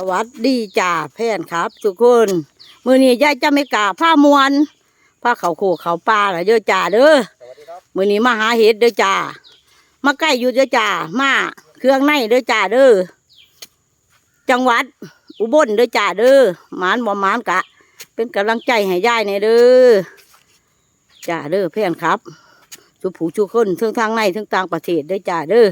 สวัสดีจ่าแพนครับทุกคนมือนี้ยายจะไม่กล้าผ้ามวนผ้าเขาโคกเขาปลาเหรอเด้อจ่าเด้อมือนี้มาหาเห็ดเด้อจ่ามาใกล้อยู่เด้อจ่ามาเครื่องในเด้อจ่าเด้อจังหวัด อุบลเด้อจ่าเด้อหมานบ่หมานกะ เป็นกำลังใจให้ยายในอยเด้อจ่าเด้อแพนครับทุกผู้ทุกคนทั้งทางในทั้งต่างประเทศเด้อจ่าเด้อ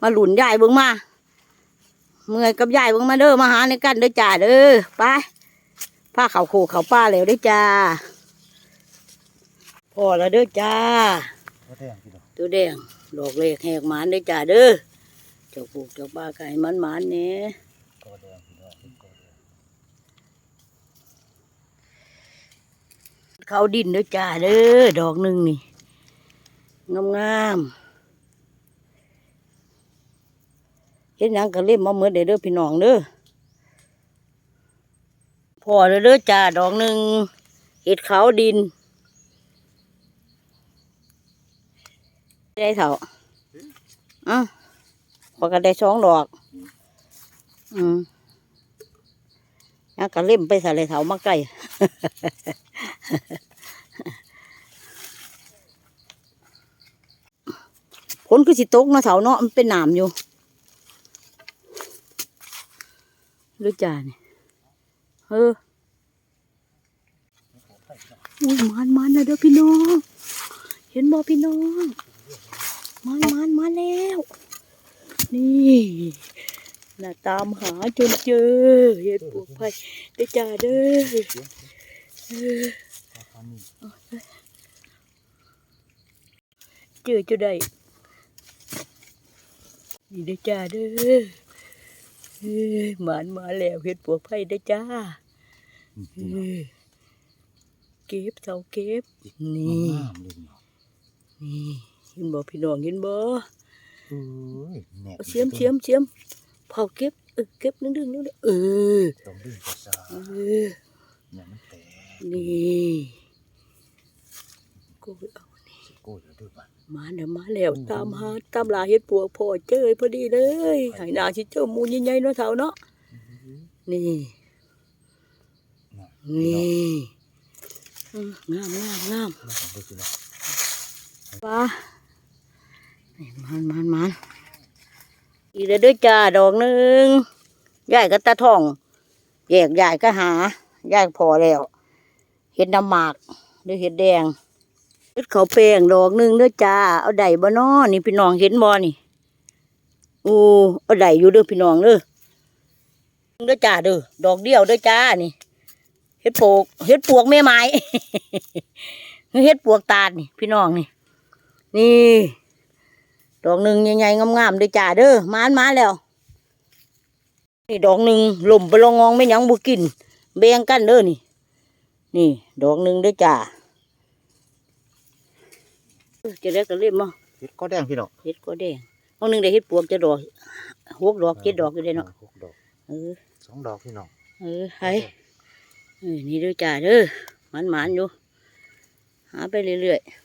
มาหลุนยายเบิ่งมา เมื่อยกับยายเบิ่งมาเด้อมาหาในกันเด้อจ้าเด้อไปผ้าเขาวโคเขาป้าแล้วเด้อจ้าพอแล้วเด้อจ้าตัวแดงดอกเล็กแหกหมานเด้อจ้าเด้อเจ้าปลูกเจ้าป้าไก่มันหมานเนี่ยเขาดินเด้อจ้าเด้อดอกหนึ่งนี่งามงามๆ เฮ็ดหยังก็เล่มมาเหมือนเด้อเด้อพี่น้องเด้อพอแล้วเด้อจ้าดอกหนึ่งเห็ดเขาดินได้เถอะอะพอก็ได้สองดอก อืมยังก็เล่มไปใส่เลยเถามาใกล้ผลคือสิตกเนาะเถาเนาะมันเป็นหนามอยู่ รู้จ่าเนี่ยเอออุ้ยมันมันนะเด้อพี่น้อง เห็นบ่พี่น้อง มันมันมาแล้ว นี่น่าตามหาจนเจอ เห็ดปวกไผ่เด้อจ้าเด้อเออเจอจะได้นี่เด้อจ้าเด้อ หมานมาแล้วเห็ดปวกไผ่เด้อจ้าเอ้ยเก็บเสาเก็บ นี่งามเลยพี่น้องนี่เห็นบ่พี่น้องเห็นบ่เอ้ยแหนบเอาเสียมเสียมเสียมเผาเก็บเออเก็บนึงดึงนึงดึงเออต้องดึงกระซาเออเนี่ยมันแตกนี่กูเอาสิโก้ยแล้วด้วยบ้าน มาเดี๋ยวมาแล้วตามหาตามลาเห็ดปวกพอเจอพอดีเลยใหายนาชิเจ้ามูลใหญ่ๆเนาะเท่าเนาะนี่น่ะนี่อืมงามงามงามพี่น้องดูสินะปลานี่มันมันมันอีกแล้วเด้วยจ้าดอกหนึ่งยายก็ตาทองแยกยายก็หายายพอแล้ว เห็ดน้ำหมากหรือเห็ดแดง เห็ดเขาแป้งดอกหนึ่งเด้อจ้า เอาได้บ่น้อนี่พี่น้องเห็นบ่นี่โอ้เอาได้อยู่เด้อพี่น้องเด้อเด้อจ้าเด้อดอกเดียวเด้อจ้านี่เห็ดโปกเห็ดปวกแม่ไม้เห็ดปวกตาดนี่ พี่น้องนี่ นี่ดอกหนึ่งใหญ่ๆงามๆเด้อจ้าเด้อมานมาแล้ว นี่ดอกหนึ่งหล่มไปลองงองไม่ยังบุกินแบ่งกันเด้อนี่ นี่ ดอกหนึ่งเด้อจ้า จะได้ก็เล่มมั้งเห็ดก็แดงพี่น้องเฮ็ดก็แดงบางหนึ่งได้เฮ็ดปวกจะดอกหกดอกเจ็ดดอกอยู่เด้เนาะหกดอกเออสองดอกพี่น้องเออให้เออนี่เด้อจ้าเด้อมันมันๆอยู่หาไปเรื่อยๆ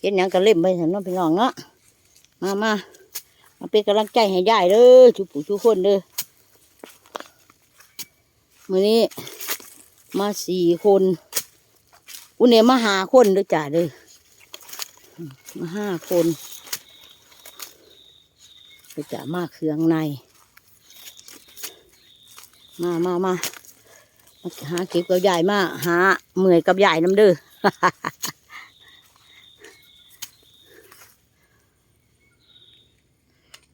เฮ็ดหยังก็เล่มไปสันเน้องพี่น้องเนาะมามามาเป็นกำลังใจให้ยายเด้อทุกผู้ทุกคนเด้อมื้อนี้มาสี่คน อุเนี่ยมาหาคนเด้อจ้าเด้ออืมมาห้าคนเด้อจ้ามาเครื่องใน มามามามาหาเก็บกับยายมาหาเมื่อยกับยายน้ำเด้อ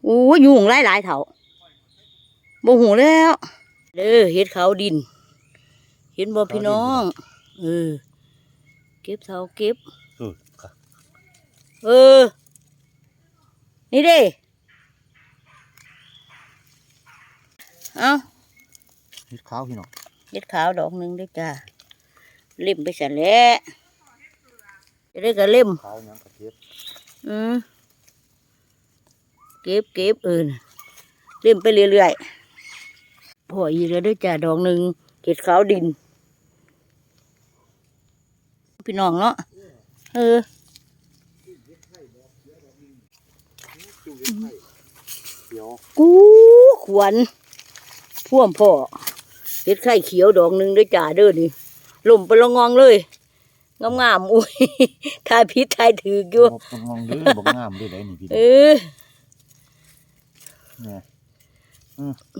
โอ้ยยุงหลายหลายๆเถาบ่หูแล้ว เด้อเฮ็ดเขาดิน เห็นบ่พี่น้อง เออ เก็บเถาเก็บเออค่ะเออ นี่เด้เอาเห็ดขาวพี่น้องเฮ็ดขาวดอกหนึ่งด้วยจ้าเล่มไปเสร็จแล้วจะได้ก็เล่มขาวหยังกระเทียมอืมเก็บเก็บเออน่ะเล่มไปเรื่อยๆพออีกแล้วด้วยจ้าดอกหนึ่งเห็ดขาวดิน พี่น้องเนาะเออจูเห็ดไข่ขียวกูขวนพ่วมพ่อเฮ็ดไข่เขียวดอกหนึ่งด้วยจ่าเด้อนี่ล่มไปละงองเลยงามๆอุ้ยทายพิษทายถือกอยู่บ่บ่งองเด้อบ่งามเด้อได้นี่พี่เอน้องอเนี่ย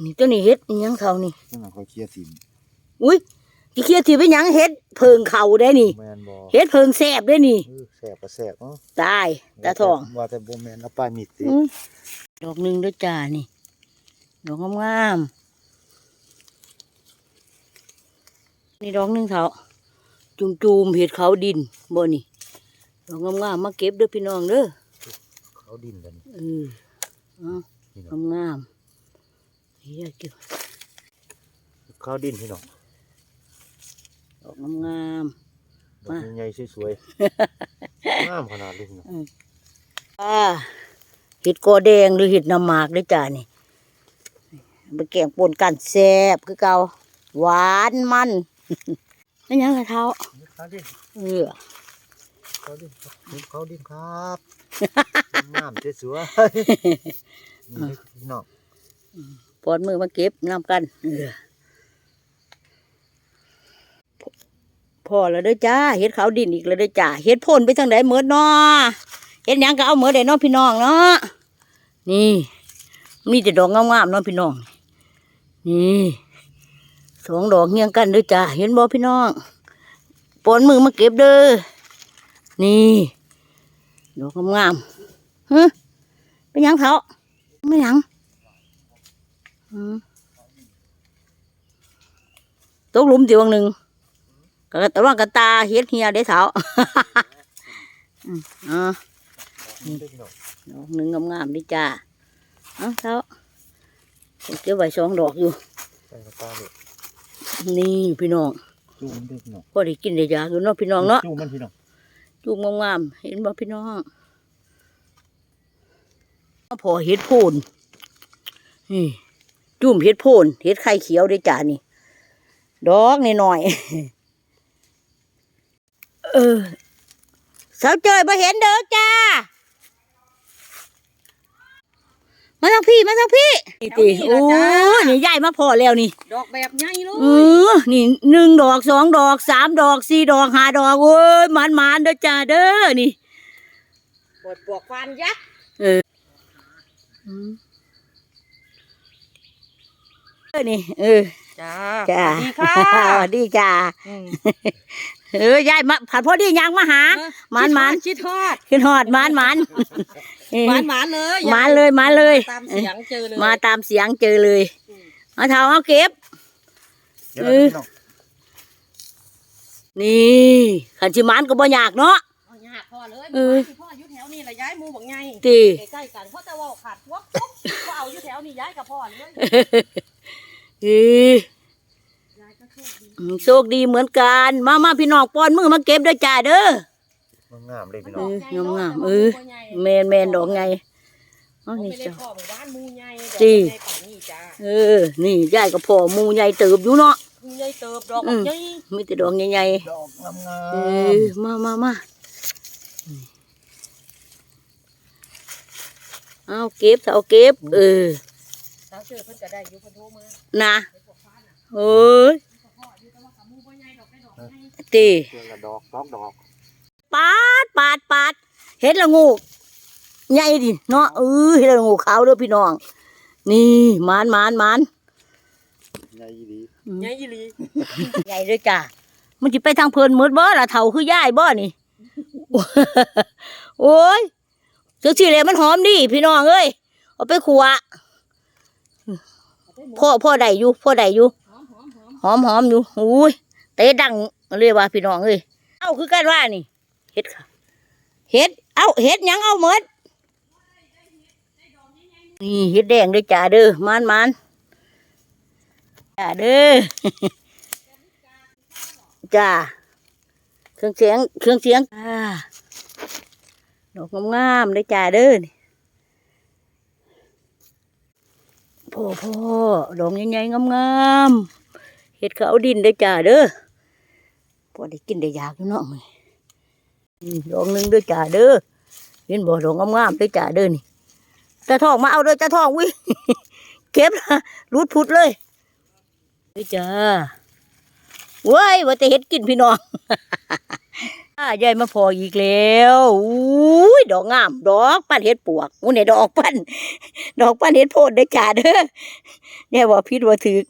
นี่ตัวนี้เฮ็ดอิหยังเขานี่ซึ่งมันค่อยเคลียร์สิมอุ้ย ที่เคลียร์ที่ไปหยังเฮ็ดเพิงเขาได้นี่ แม่นบ่เฮ็ดเพิงแซบได้นี่เออแสบก็แสบเนาะตายตาทองว่าแต่บ่แม่นเอาปลายมีดติอื้อดอกหนึ่งด้วยจ่านี่ ดอกงามๆนี่ดอกหนึ่งเถาจุ่มจูมๆเห็ดเขาดินบ่นี่ ดอกงามๆมาเก็บเด้อพี่น้องเด้อเขาดินกันเออเอาพี่น้องงามๆเฮียเก็บเขาดินพี่น้อง ดอกงามดอกใหญ่ๆสวยๆงามขนาดเลยพี่น้องๆอ่าเห็ดกอแดงหรือเห็ดน้ำหมากด้วยจ้านี่ไปแกงปนกันแซ่บคือเก่าหวานมันนั่นยังกระเท้าเขาดินเออเขาดินครับเขาดินครับงามสวยๆนี่พี่น้องปอนมือมาเก็บนำกันเออ พอแล้วเด้อจ้าเฮ็ดเขาดินอีกแล้วเด้อจ้าเฮ็ดพ่นไปทางไหนเมิดนาะเฮ็ดหยังก็เอาเมิดได้นาะพี่น้องเนาะนี่มีแต่ดอกงามๆเนาะพี่น้อง นี่สองดอกเฮียงกันเด้อจ้าเห็นบ่พี่น้องปอนมือมาเก็บเด้อนี่ดอกงามๆฮึเป็นหยังเขาไม่หยังอืมตกหลุมเดียวหนึ่ง ก็แต่ว่ากระตาเฮ็ดเฮียได้เถาอืมอ่านี่พี่น้องดอกหนึ่งงามๆดิจ้าเอาเถาเก็บไว้สองดอกอยู่ใส่กระตาเลยนี่พี่น้องจูมันด้วยพี่น้องพอได้กินได้ยากอยู่เนาะพี่น้องเนาะจูมันพี่น้องจุกงามๆเห็นบ่พี่น้องพอเฮ็ดโพนนี่จุ่มเฮ็ดโพนเฮ็ดไข่เขียวได้จ้านี่ ดอกนี่หน่อยๆ เออสาวเจยมาเห็นเด้อจ้า มาทางพี่ มาทางพี่นี่ติเอาโอ้นี่ล่ะจ้านี่ใหญ่มาพอแล้วนี่ ดอกแบบใหญ่เลเอยอนี่หนึ่งดอกสองดอกสามดอกสี่ดอกห้าดอกโอ้ยมันมันๆเด้อจ้าเด้อนี่ ปวดปวกฟานยักษ์เออนี่เออจ้าจ้าสวัสดีค่ะสวัสดีจ้า อืม เออยายมาผัดพอดียังมาหาหมานหมานชิดทอดขึ้นหอดหมันมันเออหมานหมานเลยหมานเลยหมานเลย ตามเสียงเจอเลยมาตามเสียงเจอเลยเอาเท้าเอาเก็บเดี๋ยวนะพี่น้องนี่ขันชิหมันก็บ่ยากเนาะเอาหยาพ่อเลยเออพ่ออยู่แถวนี้แหละย้ายหมูบักไงตีใกล้ๆกันเพราะแต่ว่าขาดวักปุ๊บก็เอาอยู่แถวนี้ย้ายกับพ่อเลยเออย้ายก็ โชคดีอืมโชคดีเหมือนกัน มามาพี่น้องป้อนมือมาเก็บด้วยจ้าเด้อ มันงามเลยพี่ดน้องอกใหญ่งามๆเนาะเออแต่ว่าหมูบ่ใหญ่แมนแมนดอกไงอ๋อเอานี่ไปเลยจ้ะพ่อหมู่บ้านหมูใหญ่ดอกจีใหญ่ป่านนี้จ้าเออ นี่ยายกับพ่อหมูใหญ่เติบอยู่เนาะหมูใหญ่เติบดอกอืมใหญ่มีแต่ดอกใหญ่ดอกงามๆๆเออมามามาเอาเก็บเอาเก็บ เออสาวเจอเพิ่นก็ได้อยู่เพิ่นโทรมานะไปบอกฟ้าน่ะเอ้ยพ่ออยู่ ตีเพื่อนละดอกสองดอกปาดปาดปาดเห็ดละงูใหญ่ดิเนาะเออเห็ดละงูขาวเด้อพี่น้อง นี่หมานหมานหมานใหญ่ดีใหญ่อีหลีใหญ่ด้วยจ้ามันจะไปทางเพลินหมืดบ่ล่ะเท่าคือย่ายบ่นี่โอ้ยเสือสีเหลวมันหอมดีพี่น้องเอ้ยเอาไปขัวพ่อพ่อได้อยู่พ่อได้อยู่หอมหอมหอมหอมหอมอยู่อุ้ย เตะดังเรียกว่าพี่น้องเอ้ยเอาคือกันว่านี่เฮ็ดค่ะเฮ็ดเอาเฮ็ดยังเอาหมดนี่เฮ็ดแดงด้อจ้าเด้อมันมันจ้าเด้อจ้าเครื่องเสียงเครื่องเสียงอ่าดอกงามๆด้อจ้าเด้อนี่พ่อพ่อดอกใหญ่ๆงามๆเห็ดขาวดินได้อจ้าเด้อ พอได้กินได้ยากอยู่เนาะมื้อนี้นี่ดอกหนึงด้อจ้าเด้อเห็นบ่ดอกงามๆด้อจ้าเด้อนี่ตาทองมาเอาเด้อตาทองวิเก็บนะรูดพุดเลยเฮ้ยจ้าเว้ยว่าแต่เฮ็ดกินพี่น้องอ่ายายมาพออีกแล้วอุ้ยดอกงาม ดอกปั้นเฮ็ดปวกอู้ยเนี่ยดอกปั้นดอกปั้นเฮ็ดโพดเด้อจ้าเด้อเนี่ยว่าพิษว่าถึก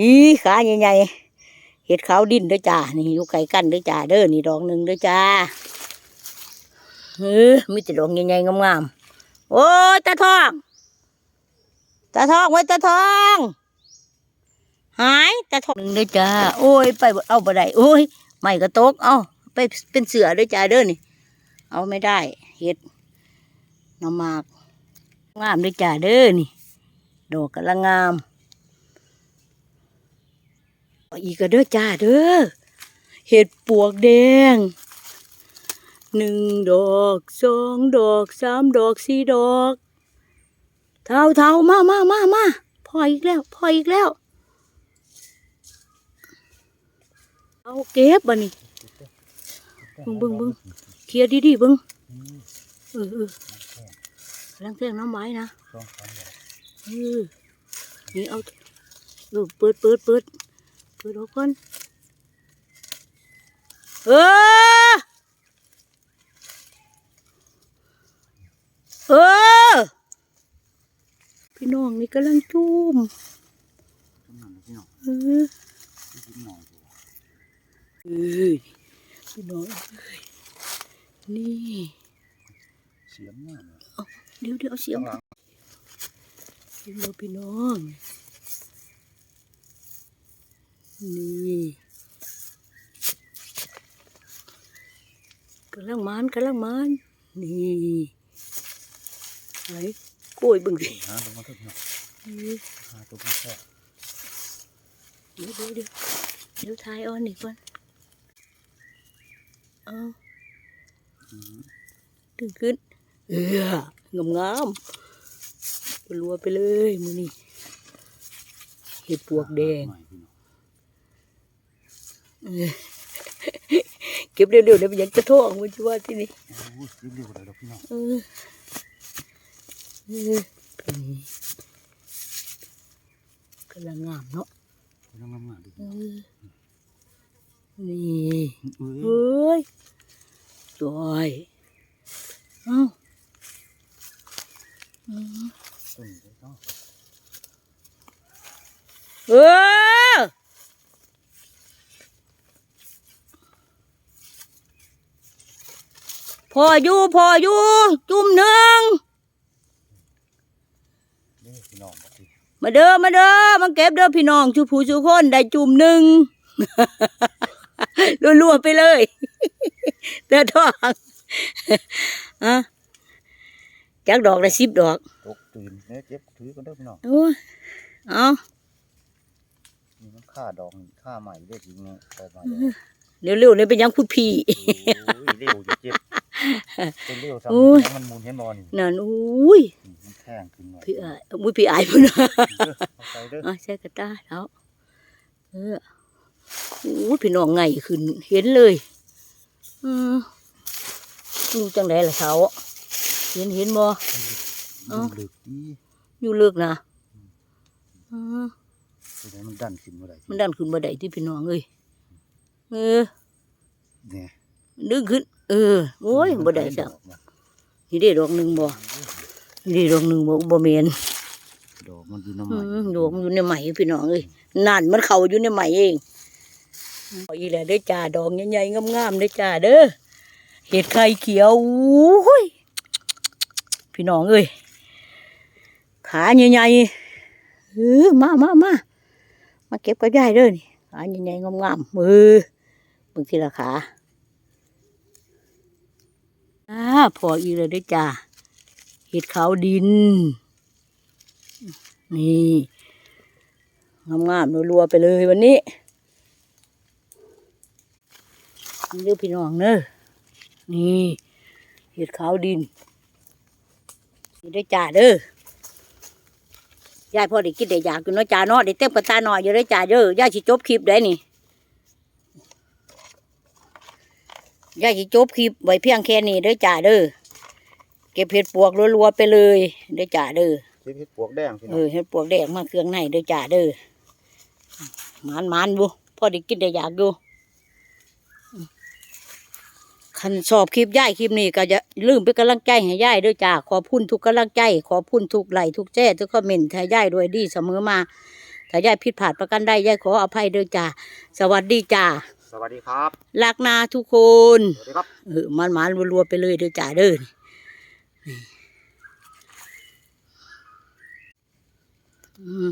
อีขาใหญ่ๆ เฮ็ดขาวดินเด้อจ้า นี่อยู่ไกลกันเด้อจ้า เด้อ นี่ดอกหนึ่งเด้อจ้าเออมีแต่ดอกใหญ่ๆงามๆ โอ้ยตาทอง ตาทองไว้ตาทอง หายตาทองหนึ่งเด้อจ้า โอ้ย ไปเอาบ่ได้โอ้ย ไม่กระตก เอาไปเป็นเสือด้วยจ้าเด้อนี่ เอาไม่ได้ เห็ดน้ำมาก งามด้วยจ้าเด้อนี่ ดอกกำลังงาม อีกก็เด้อจ้าเด้อเห็ดปวกแดงหนึ่งดอกสองดอกสามดอกสี่ดอก เท่าเท่ามามามามาพออีกแล้ว พออีกแล้ว เอาเก็บบ่นี่บิ่งบิ่งเบิ่งเคลียร์ดีบิ่งเออเออล้างเส้นน้ำไม้นะเออนี่เอาเออเปิดเปิดเปิด ดออกก่อนเออ เออ พี่น้องนี่กำลังจุ่มกำลังพี่น้องเออพี่น้องตัวเอ้ยพี่น้องเอ้ยนี่เสียงมากเลยเดี๋ยวเดี๋ยวเอาเสียงข้างหลังเสียงเราพี่น้อง นี่กำลังมันกำลังมันนี่ไหนกล้วยเบึงสิหาลงมาทุกพี่น้องนี่หาตัวพี่แค่เดี๋ยวเดี๋ยวเดี๋ยวเดี๋ยวทายเออนอีกก่อนเอาอืมดึงขึ้นเอองามงามๆรัวไปเลยมือนี่เห็ดปวกแดงใหม่พี่น้อง เออเก็บเร็วๆเดี๋ยวมันยังจะท้องมันจะว่าที่นี่โอ้ยเรียบๆเลยดอกพี่น้องเออเออนี่กำลังงามเนาะกำลังงามๆดิเออนี่เอ้ยเฮ้ยสวยเอ้าอืมต้นเลยเนาะเออ พออยู่พออยู่จุ่มหนึ่งนี่พี่น้องบัดนี้มาเด้อมาเด้อมาเก็บเด้อพี่น้องชูผู้ชูคนได้จุ่มหนึ่งรัวๆไปเลยเด้อทองอะจักดอกละสิบดอกตกตื่นเนี่ยเจ็บถือกันเด้อพี่น้องโอ้ยเอานี่มันค่าดอกนี่ค่าใหม่ได้จริงเนี่ยไปมาแล้ว เร็วๆนี่เป็นหยังพูดพี่โอ้ยเร็วอยู่เจ็บเป็นเร็วทำโอ้ยให้มันหมุนเห็นบอลนี่นั่นอุ้ยอืมมันแท่งขึ้นหน่อยพี่อายอุ้ยพี่อายพุ่นนะเอาไปเด้ออะใช่กระตาแล้วเอออู้พี่น้องไงขึ้นเห็นเลย อืมอยู่จังไดล่ะเขาเห็นเห็นบ่เอ้ามันลึกดีอยู่เลิกนะอืมแสดงมันดันขึ้นมาได้มันดันขึ้นบ่ได้ที่พี่น้องเอ้ย เออเนี่ยดึงขึ้น เออ โอ้ยบ่ได้สักดอกมันนี่ได้ดอกหนึ่งบ่นี่ได้ดอกหนึ่งบ่บ่แม่นดอกมันอยู่น้ำอืมันมดอกมันอยู่ในไหมพี่น้องเอ้ยนั่นมันเข้าอยู่ในไหมเองเอาอีแหละเด้อจ้าดอกใหญ่ๆงามๆเด้อจ้าเด้อเห็ดไข่เขียวอุ้ยพี่น้องเอ้ยขาใหญ่ๆเออมามามามาเก็บกับยายเด้อนี่ขาใหญ่ๆงามๆมือเบิ่งทีละขาอ่าพออีกแล้วเด้อจ้าเห็ดขาวดิน นี่งามๆรัวๆไปเลยวันนี้นี่พี่น้องเนอะนี่เห็ดขาวดินนี่ได้อจ่าเด้อยายพ่อได้กินได้อยากอยู่เนาะจ่าเนาะได้เต็มกระตาหน่อยอยู่ได้จ่าเด้อยายสิจบคลิปได้นี่ ยายสิจบคลิปไว้เพียงแค่นี้เด้อจ่าเด้อเก็บเห็ดปวกรัวๆไปเลยเด้อจ่าเด้อเฮ็ดเฮ็ดปวกแดงพี่เอน้องอเห็ดปวกแดงมาเครื่องในเด้อจ่าเด้อหมานหมานๆบุพอได้กินได้อยากดูคันชอบคลิปย่ายคลิปนี้ก็จะลืมเป็นกำลังใจให้ย่ายเด้วยจ้าขอบคุณทุกกำลังใจ ขอบคุณทุกไลค์ทุกแจ้ทุกคอมเมนต์ให้ย่ายด้วยดีเสมอมา ถ้าย่ายผิดพลาดประกันได้ย่ายขออภัยเด้วยจ้าสวัสดีจ้า สวัสดีครับรักนาทุกคนสวัสดีครับเออมันมันรัวๆไปเลยเด้อจ้าเด้อนี่อืม